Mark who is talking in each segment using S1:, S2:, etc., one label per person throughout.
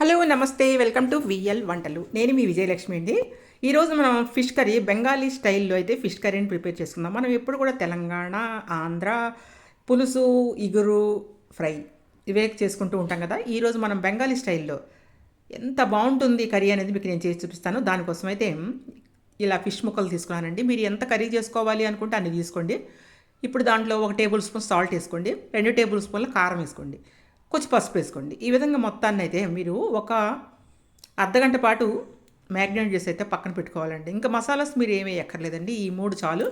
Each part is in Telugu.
S1: హలో నమస్తే. వెల్కమ్ టు విఎల్ వంటలు. నేను మీ విజయలక్ష్మి అండి. ఈరోజు మనం ఫిష్ కర్రీ బెంగాలీ స్టైల్లో అయితే ఫిష్ కర్రీని ప్రిపేర్ చేసుకుందాం. మనం ఎప్పుడు కూడా తెలంగాణ ఆంధ్ర పులుసు ఇగురు ఫ్రై ఇవే చేసుకుంటూ ఉంటాం కదా. ఈరోజు మనం బెంగాలీ స్టైల్లో ఎంత బాగుంటుంది కర్రీ అనేది మీకు నేను చేసి చూపిస్తాను. దానికోసం అయితే ఇలా ఫిష్ ముక్కలు తీసుకున్నానండి. మీరు ఎంత కర్రీ చేసుకోవాలి అనుకుంటే అన్ని తీసుకోండి. ఇప్పుడు దాంట్లో ఒక టేబుల్ స్పూన్ సాల్ట్ వేసుకోండి. రెండు టేబుల్ స్పూన్ల కారం వేసుకోండి. కొంచెం పసుపు వేసుకోండి. ఈ విధంగా మొత్తాన్ని అయితే మీరు ఒక అర్ధగంట పాటు మ్యాగ్నేట్ చేసి అయితే పక్కన పెట్టుకోవాలండి. ఇంకా మసాలాస్ మీరు ఏమీ ఎక్కర్లేదండి. ఈ మూడు చాలు.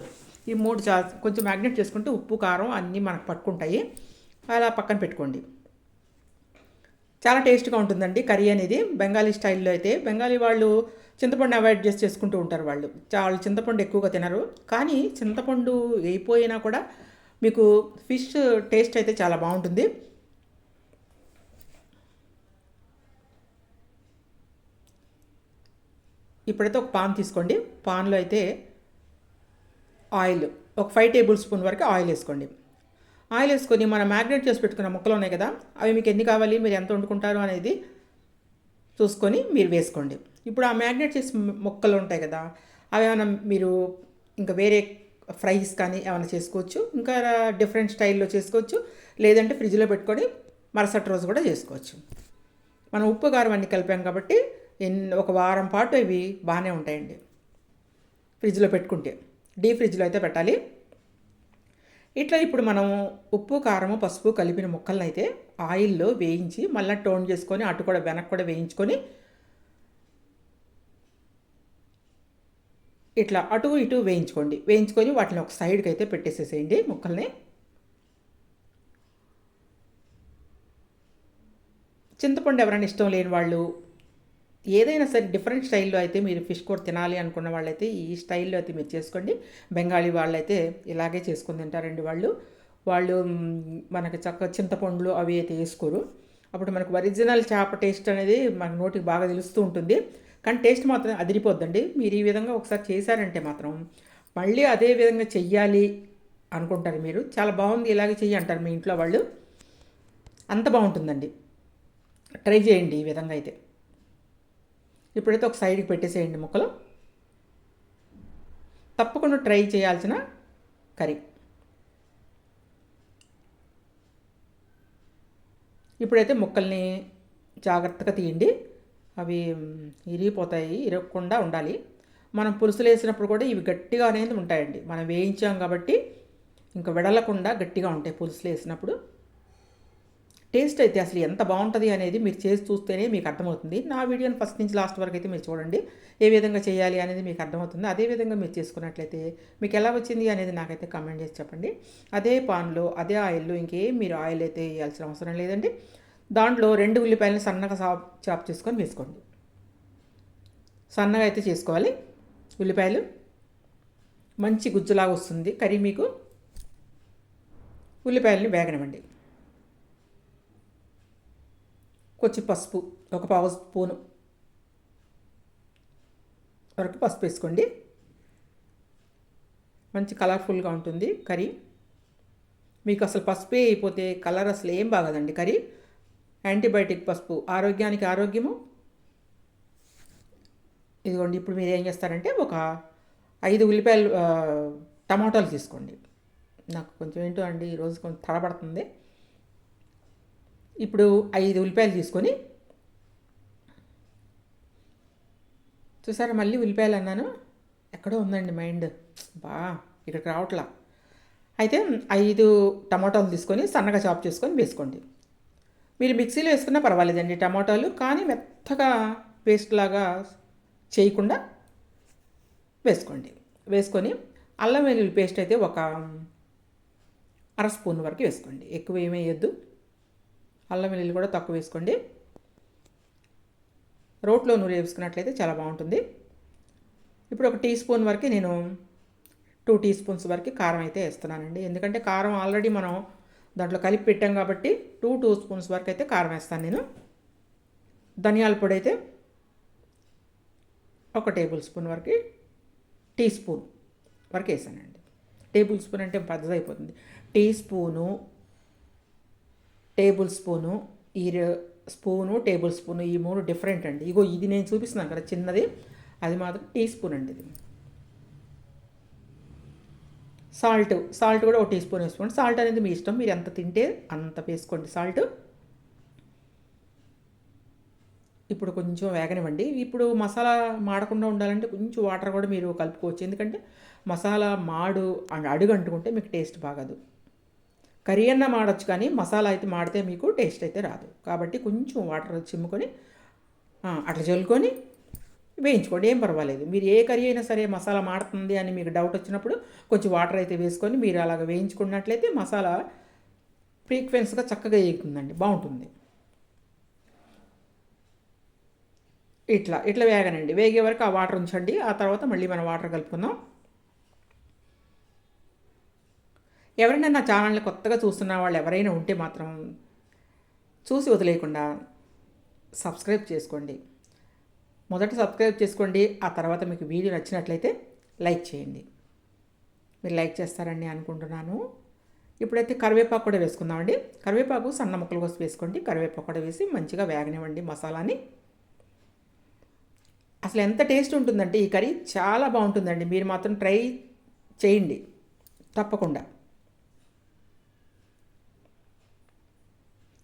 S1: ఈ మూడు చా కొంచెం మ్యాగ్నేట్ చేసుకుంటే ఉప్పు కారం అన్నీ మనకు పట్టుకుంటాయి. అలా పక్కన పెట్టుకోండి. చాలా టేస్ట్గా ఉంటుందండి కర్రీ అనేది. బెంగాలీ స్టైల్లో అయితే బెంగాలీ వాళ్ళు చింతపండు అవాయిడ్ చేసి చేసుకుంటూ ఉంటారు వాళ్ళు. చాలా చింతపండు ఎక్కువగా తినరు. కానీ చింతపండు వేయిపోయినా కూడా మీకు ఫిష్ టేస్ట్ అయితే చాలా బాగుంటుంది. ఇప్పుడైతే ఒక పాన్ తీసుకోండి. పాన్లో అయితే ఆయిల్ ఒక ఫైవ్ టేబుల్ స్పూన్ వరకు ఆయిల్ వేసుకోండి. ఆయిల్ వేసుకొని మనం మ్యాగ్నేట్ చేసి పెట్టుకున్న ముక్కలు ఉన్నాయి కదా అవి మీకు ఎన్ని కావాలి మీరు ఎంత వండుకుంటారు అనేది చూసుకొని మీరు వేసుకోండి. ఇప్పుడు ఆ మ్యాగ్నేట్ చేసి ముక్కలు ఉంటాయి కదా అవి ఏమైనా మీరు ఇంకా వేరే ఫ్రైస్ కానీ ఏమైనా చేసుకోవచ్చు ఇంకా డిఫరెంట్ స్టైల్లో చేసుకోవచ్చు లేదంటే ఫ్రిడ్జ్లో పెట్టుకొని మరుసటి రోజు కూడా చేసుకోవచ్చు. మనం ఉప్పు కారం అన్ని కలిపాం కాబట్టి ఎన్ ఒక వారం పాటు ఇవి బాగానే ఉంటాయండి. ఫ్రిడ్జ్లో పెట్టుకుంటే. డీ ఫ్రిడ్జ్లో అయితే పెట్టాలి. ఇట్లా ఇప్పుడు మనం ఉప్పు కారము పసుపు కలిపిన ముక్కలను అయితే ఆయిల్లో వేయించి మళ్ళీ టోన్ చేసుకొని అటు కూడా వెనక్కి కూడా వేయించుకొని ఇట్లా అటు ఇటు వేయించుకోండి. వేయించుకొని వాటిని ఒక సైడ్కి అయితే పెట్టేసేసేయండి ముక్కల్ని. చింతపండు ఎవరైనా ఇష్టం లేని వాళ్ళు ఏదైనా సరే డిఫరెంట్ స్టైల్లో అయితే మీరు ఫిష్ కూర తినాలి అనుకున్న వాళ్ళైతే ఈ స్టైల్లో అయితే మీరు చేసుకోండి. బెంగాలీ వాళ్ళైతే ఇలాగే చేసుకుని తింటారండి వాళ్ళు. వాళ్ళు మనకి చక్క చింతపండులు అవి అయితే వేసుకోరు. అప్పుడు మనకు ఒరిజినల్ చేప టేస్ట్ అనేది మన నోటికి బాగా తెలుస్తూ ఉంటుంది. కానీ టేస్ట్ మాత్రం అదిరిపోద్దండి. మీరు ఈ విధంగా ఒకసారి చేశారంటే మాత్రం మళ్ళీ అదే విధంగా చెయ్యాలి అనుకుంటారు మీరు. చాలా బాగుంది ఇలాగే చెయ్యి అంటారు మీ ఇంట్లో వాళ్ళు. అంత బాగుంటుందండి. ట్రై చేయండి ఈ విధంగా అయితే. ఇప్పుడైతే ఒక సైడ్కి పెట్టేసేయండి ముక్కలు. తప్పకుండా ట్రై చేయాల్సిన కర్రీ. ఇప్పుడైతే ముక్కల్ని జాగ్రత్తగా తీయండి. అవి ఇరిగిపోతాయి ఇరగకుండా ఉండాలి. మనం పులుసులు వేసినప్పుడు కూడా ఇవి గట్టిగా అనేది ఉంటాయండి. మనం వేయించాం కాబట్టి ఇంకా వెడలకుండా గట్టిగా ఉంటాయి పులుసులు వేసినప్పుడు. టేస్ట్ అయితే అసలు ఎంత బాగుంటుంది అనేది మీరు చేసి చూస్తేనే మీకు అర్థమవుతుంది. నా వీడియోని ఫస్ట్ నుంచి లాస్ట్ వరకు అయితే మీరు చూడండి. ఏ విధంగా చేయాలి అనేది మీకు అర్థమవుతుంది. అదే విధంగా మీరు చేసుకున్నట్లయితే మీకు ఎలా వచ్చింది అనేది నాకైతే కమెంట్ చేసి చెప్పండి. అదే పాన్లో అదే ఆయిల్లో ఇంకేం మీరు ఆయిల్ అయితే వేయాల్సిన అవసరం లేదండి. దాంట్లో రెండు ఉల్లిపాయలను సన్నగా సాప్ చాప్ చేసుకొని వేసుకోండి. సన్నగా అయితే చేసుకోవాలి. ఉల్లిపాయలు మంచి గుజ్జులాగా వస్తుంది. కర్రీ మీకు ఉల్లిపాయలని వేగనివ్వండి. కొంచెం పసుపు ఒక పావు స్పూను వరకు పసుపు వేసుకోండి. మంచి కలర్ఫుల్గా ఉంటుంది కర్రీ. మీకు అసలు పసుపే అయిపోతే కలర్ అసలు ఏం బాగదండి కర్రీ. యాంటీబయాటిక్ పసుపు ఆరోగ్యానికి ఆరోగ్యము. ఇదిగోండి ఇప్పుడు మీరు ఏం చేస్తారంటే ఒక ఐదు ఉల్లిపాయలు టమాటాలు తీసుకోండి. నాకు కొంచెం ఏంటో అండి ఈరోజు కొంచెం తడబడుతుంది. ఇప్పుడు ఐదు ఉల్లిపాయలు తీసుకొని చూసారా మళ్ళీ ఉల్లిపాయలు అన్నాను? ఎక్కడో ఉందండి మైండ్. బా ఇక్కడికి రావట్లా. అయితే ఐదు టమాటాలు తీసుకొని సన్నగా చాప్ చేసుకొని వేసుకోండి. మీరు మిక్సీలో వేసుకున్నా పర్వాలేదండి టమాటాలు కానీ మెత్తగా పేస్ట్ లాగా చేయకుండా వేసుకోండి. వేసుకొని అల్లం వెల్లుల్లి పేస్ట్ అయితే ఒక అర స్పూన్ వరకు వేసుకోండి. ఎక్కువ ఏమేయద్దు అల్లం వెల్లుల్లి కూడా తక్కువ వేసుకోండి. రోట్లో నూనె వేసుకున్నట్లయితే చాలా బాగుంటుంది. ఇప్పుడు ఒక టీ స్పూన్ వరకు నేను టూ టీ స్పూన్స్ వరకు కారం అయితే వేస్తున్నానండి. ఎందుకంటే కారం ఆల్రెడీ మనం దాంట్లో కలిపి పెట్టాం కాబట్టి టూ టూ స్పూన్స్ వరకు అయితే కారం వేస్తాను నేను. ధనియాల పొడి అయితే ఒక టేబుల్ స్పూన్ వరకు టీ స్పూన్ వరకు వేసానండి. టేబుల్ స్పూన్ అంటే పెద్దది అయిపోతుంది టీ స్పూను టేబుల్ స్పూను ఈ స్పూను టేబుల్ స్పూను ఈ మూడు డిఫరెంట్ అండి. ఇగో ఇది నేను చూపిస్తున్నాను కదా చిన్నది. అది మాత్రం టీ స్పూన్ అండి ఇది. సాల్ట్ సాల్ట్ కూడా ఒక టీ స్పూన్ వేసుకోండి. సాల్ట్ అనేది మీ ఇష్టం. మీరు ఎంత తింటే అంత వేసుకోండి సాల్ట్. ఇప్పుడు కొంచెం వేగనివ్వండి. ఇప్పుడు మసాలా మాడకుండా ఉండాలంటే కొంచెం వాటర్ కూడా మీరు కలుపుకోవచ్చు. ఎందుకంటే మసాలా మాడు అండ్ అడుగు అంటుకుంటే మీకు టేస్ట్ బాగదు. కర్రీ అన్న మాడొచ్చు కానీ మసాలా అయితే మాడితే మీకు టేస్ట్ అయితే రాదు. కాబట్టి కొంచెం వాటర్ చిమ్ముకొని అట్లా చల్లుకొని వేయించుకోండి. ఏం పర్వాలేదు. మీరు ఏ కర్రీ అయినా సరే మసాలా మాడుతుంది అని మీకు డౌట్ వచ్చినప్పుడు కొంచెం వాటర్ అయితే వేసుకొని మీరు అలాగ వేయించుకున్నట్లయితే మసాలా ఫ్రీక్వెన్స్గా చక్కగా వేగుతుందండి బాగుంటుంది. ఇట్లా ఇట్లా వేగనండి. వేగే వరకు ఆ వాటర్ ఉంచండి. ఆ తర్వాత మళ్ళీ మనం వాటర్ కలుపుకుందాం. ఎవరైనా నా ఛానల్ని కొత్తగా చూస్తున్న వాళ్ళు ఎవరైనా ఉంటే మాత్రం చూసి వదిలేయకుండా సబ్స్క్రైబ్ చేసుకోండి. మొదట సబ్స్క్రైబ్ చేసుకోండి ఆ తర్వాత మీకు వీడియో నచ్చినట్లయితే లైక్ చేయండి. మీరు లైక్ చేస్తారని అనుకుంటున్నాను. ఇప్పుడైతే కరివేపాకు కూడా వేసుకుందామండి. కరివేపాకు సన్న ముక్కలు కోసం వేసుకోండి. కరివేపాకు కూడా వేసి మంచిగా వేగనివ్వండి మసాలాని. అసలు ఎంత టేస్ట్ ఉంటుందంటే ఈ కర్రీ చాలా బాగుంటుందండి. మీరు మాత్రం ట్రై చేయండి. తప్పకుండా.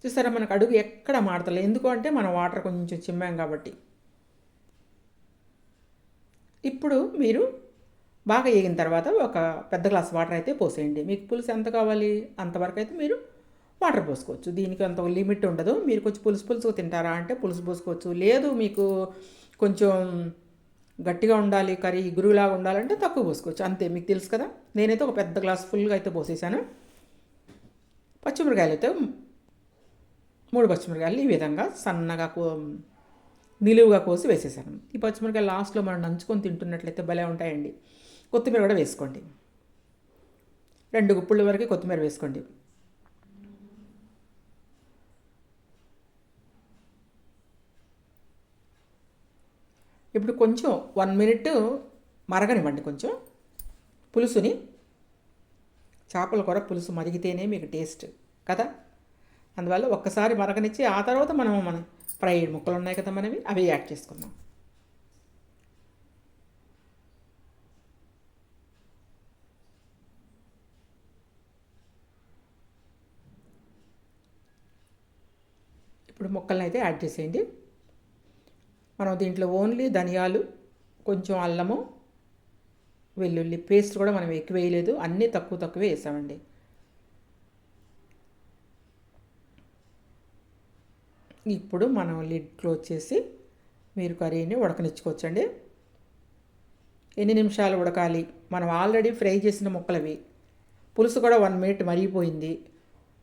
S1: చూసారా మనకు అడుగు ఎక్కడ మాడతలే. ఎందుకు అంటే మనం వాటర్ కొంచెం చిమ్మాం కాబట్టి. ఇప్పుడు మీరు బాగా వేగిన తర్వాత ఒక పెద్ద గ్లాస్ వాటర్ అయితే పోసేయండి. మీకు పులుసు ఎంత కావాలి? అంతవరకు అయితే మీరు వాటర్ పోసుకోవచ్చు. దీనికి అంత లిమిట్ ఉండదు. మీరు కొంచెం పులుసు పులుసు తింటారా అంటే పులుసు పోసుకోవచ్చు. లేదు మీకు కొంచెం గట్టిగా ఉండాలి కర్రీ గురువులాగా ఉండాలంటే తక్కువ పోసుకోవచ్చు. అంతే మీకు తెలుసు కదా. నేనైతే ఒక పెద్ద గ్లాస్ ఫుల్గా అయితే పోసేసాను పచ్చిమిరకాయలు అయితే మూడు పచ్చిమిరకాయలు ఈ విధంగా సన్నగా నిలువుగా కోసి వేసేసాను. ఈ పచ్చిమిరకాయ లాస్ట్లో మనం నంచుకొని తింటున్నట్లయితే భలే ఉంటాయండి. కొత్తిమీర కూడా వేసుకోండి. రెండు గుప్పుళ్ళ వరకు కొత్తిమీర వేసుకోండి. ఇప్పుడు కొంచెం వన్ మినిట్ మరగనివ్వండి కొంచెం. పులుసుని చేపల కూర పులుసు మరిగితేనే మీకు టేస్ట్ కదా? అందువల్ల ఒక్కసారి మరకనిచ్చి ఆ తర్వాత మనం మన ఫ్రైడ్ ముక్కలు ఉన్నాయి కదా మనవి అవి యాడ్ చేసుకుందాం. ఇప్పుడు ముక్కల్ని అయితే యాడ్ చేసేయండి. మనం దీంట్లో ఓన్లీ ధనియాలు కొంచెం అల్లము వెల్లుల్లి పేస్ట్ కూడా మనం ఎక్కువ వేయలేదు. అన్నీ తక్కువ తక్కువే వేసామండి. ఇప్పుడు మనం లిడ్ క్లోజ్ చేసి మీరు కర్రీని ఉడకనిచ్చుకోవచ్చండి. ఎన్ని నిమిషాలు ఉడకాలి? మనం ఆల్రెడీ ఫ్రై చేసిన ముక్కలవి. పులుసు కూడా వన్ మినిట్ మరిగిపోయింది.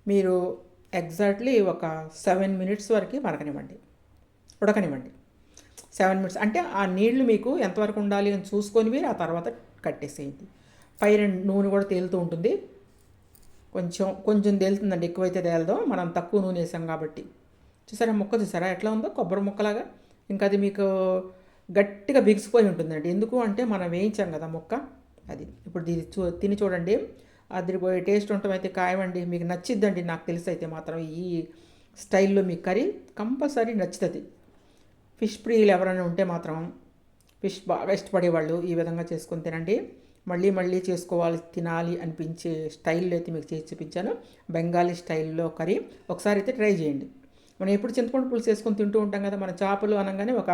S1: మీరు ఎగ్జాక్ట్లీ ఒక సెవెన్ మినిట్స్ వరకు మరగనివ్వండి. ఉడకనివ్వండి. సెవెన్ మినిట్స్ అంటే ఆ నీళ్ళు మీకు ఎంతవరకు ఉండాలి అని చూసుకొని మీరు ఆ తర్వాత కట్టేసేయండి. అండ్ నూనె కూడా తేలుతూ ఉంటుంది. కొంచెం కొంచెం తేలుతుందండి. ఎక్కువైతే తేలదో. మనం తక్కువ నూనె వేసాం కాబట్టి. చూసారా మొక్క చూసారా? ఎట్లా ఉందో? కొబ్బరి మొక్కలాగా. ఇంకా అది మీకు గట్టిగా బిగిసిపోయి ఉంటుందండి. ఎందుకు అంటే మనం వేయించాం కదా మొక్క. అది ఇప్పుడు దీన్ని చూ తిని చూడండి. అదిరిపోయే టేస్ట్ ఉండటం అయితే ఖాయమండి మీకు నచ్చిద్దండి. నాకు తెలిసి అయితే మాత్రం ఈ స్టైల్లో మీ కర్రీ కంపల్సరీ నచ్చుతుంది. ఫిష్ ప్రియులు ఎవరైనా ఉంటే మాత్రం ఫిష్ బాగా ఇష్టపడేవాళ్ళు ఈ విధంగా చేసుకొని తినండి. మళ్ళీ మళ్ళీ చేసుకోవాలి తినాలి అనిపించే స్టైల్లో అయితే మీకు చేసి చూపించాను. బెంగాలీ స్టైల్లో కర్రీ. ఒకసారి అయితే ట్రై చేయండి. మనం ఎప్పుడు చింతపండు పులుసు వేసుకొని తింటూ ఉంటాం కదా మన చేపలు అనగానే ఒక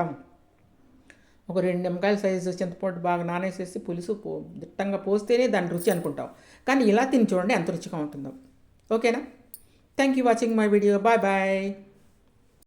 S1: ఒక రెండు నిమ్మకాయల సైజు చింతపండు బాగా నానేసేసి పులుసు పో దిట్టంగా పోస్తేనే దాని రుచి అనుకుంటాం. కానీ ఇలా తిని చూడండి ఎంత రుచిగా ఉంటుందో. ఓకేనా? Thank you watching my video bye bye